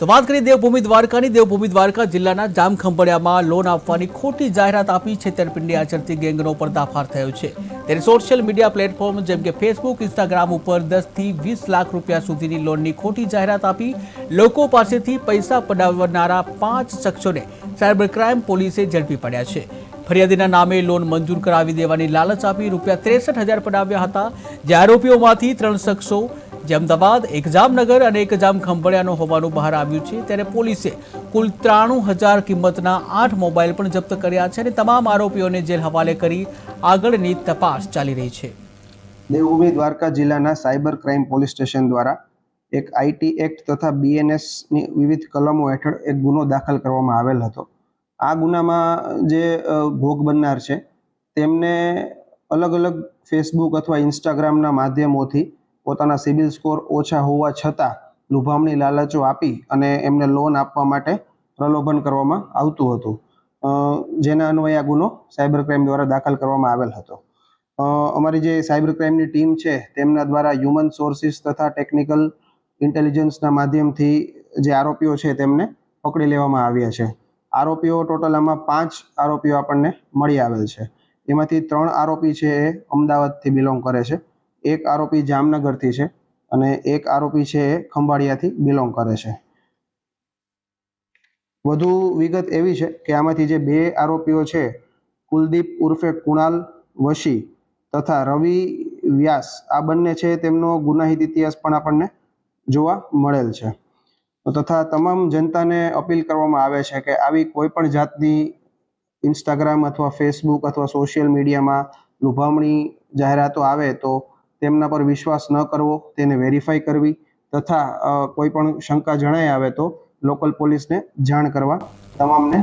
તો વાત કરીએ દેવભૂમિ દ્વારકાની. દેવભૂમિ દ્વારકા જિલ્લાના જામખંભળિયામાં લોન આપવાની ખોટી જાહેરાત આપી છેતરપિંડી આચરતી ગેંગનો પર્દાફાર થયો છે. ત્યારે સોશિયલ મીડિયા પ્લેટફોર્મ જેમ કે ફેસબુક, ઇન્સ્ટાગ્રામ ઉપર દસથી વીસ લાખ રૂપિયા સુધીની લોનની ખોટી જાહેરાત આપી. લોકો પાસેથી પૈસા પડાવનારા પાંચ શખ્સોને સાયબર ક્રાઇમ પોલીસે ઝડપી પડ્યા છે. ફરિયાદીના નામે લોન મંજૂર કરાવી દેવાની લાલચ આપી રૂપિયા ત્રેસઠ હજાર પડાવ્યા હતા. જે આરોપીઓમાંથી ત્રણ શખ્સો જે અમદાવાદ એક જામનગર અને એક જામ ખંભાળિયાનો હોવાનું બહાર આવ્યું છે, ત્યારે પોલીસે કુલ ત્રાણું હજાર કિંમતના આઠ મોબાઈલ પણ જપ્ત કર્યા છે અને તમામ આરોપીઓને જેલ હવાલે કરી આગળની તપાસ ચાલી રહી છે. દેવભૂમિ દ્વારકા જિલ્લાના સાયબર ક્રાઇમ પોલીસ સ્ટેશન દ્વારા એક આઈટી એક્ટ તથા બીએનએસની વિવિધ કલમો હેઠળ એક ગુનો દાખલ કરવામાં આવેલ હતો. આ ગુનામાં જે ભોગ બનનાર છે, તેમને અલગ અલગ ફેસબુક અથવા ઇન્સ્ટાગ્રામના માધ્યમોથી પોતાના સિબિલ સ્કોર ઓછા હોવા છતાં લુભામણી લાલચો આપી અને એમને લોન આપવા માટે પ્રલોભન કરવામાં આવતું હતું. જેના અન્વયે આ ગુનો સાયબર ક્રાઇમ દ્વારા દાખલ કરવામાં આવેલ હતો. અમારી જે સાયબર ક્રાઇમની ટીમ છે, તેમના દ્વારા હ્યુમન સોર્સિસ તથા ટેકનિકલ ઇન્ટેલિજન્સના માધ્યમથી જે આરોપીઓ છે, તેમને પકડી લેવામાં આવ્યા છે. આરોપીઓ ટોટલ આમાં પાંચ આરોપીઓ આપણને મળી આવેલ છે. એમાંથી ત્રણ આરોપી છે, એ અમદાવાદથી બિલોંગ કરે છે. એક આરોપી જામનગરથી છે અને એક આરોપી છે એ ખંભાળિયાથી બિલોંગ કરે છે. વધુ વિગત એવી છે કે આમાંથી જે બે આરોપીઓ છે, કુલદીપ ઉર્ફે કુણાલ વશી તથા રવિ વ્યાસ, આ બંને છે તેમનો ગુનાહિત ઇતિહાસ પણ આપણને જોવા મળેલ છે. તથા તમામ જનતાને અપીલ કરવામાં આવે છે કે આવી કોઈ પણ જાતની ઇન્સ્ટાગ્રામ અથવા ફેસબુક અથવા સોશિયલ મીડિયામાં લુભામણી જાહેરાતો આવે તો તેમના પર વિશ્વાસ ન કરવો, તેને વેરીફાઈ કરવી તથા કોઈ પણ શંકા જણાય આવે તો લોકલ પોલીસને જાણ કરવા તમામને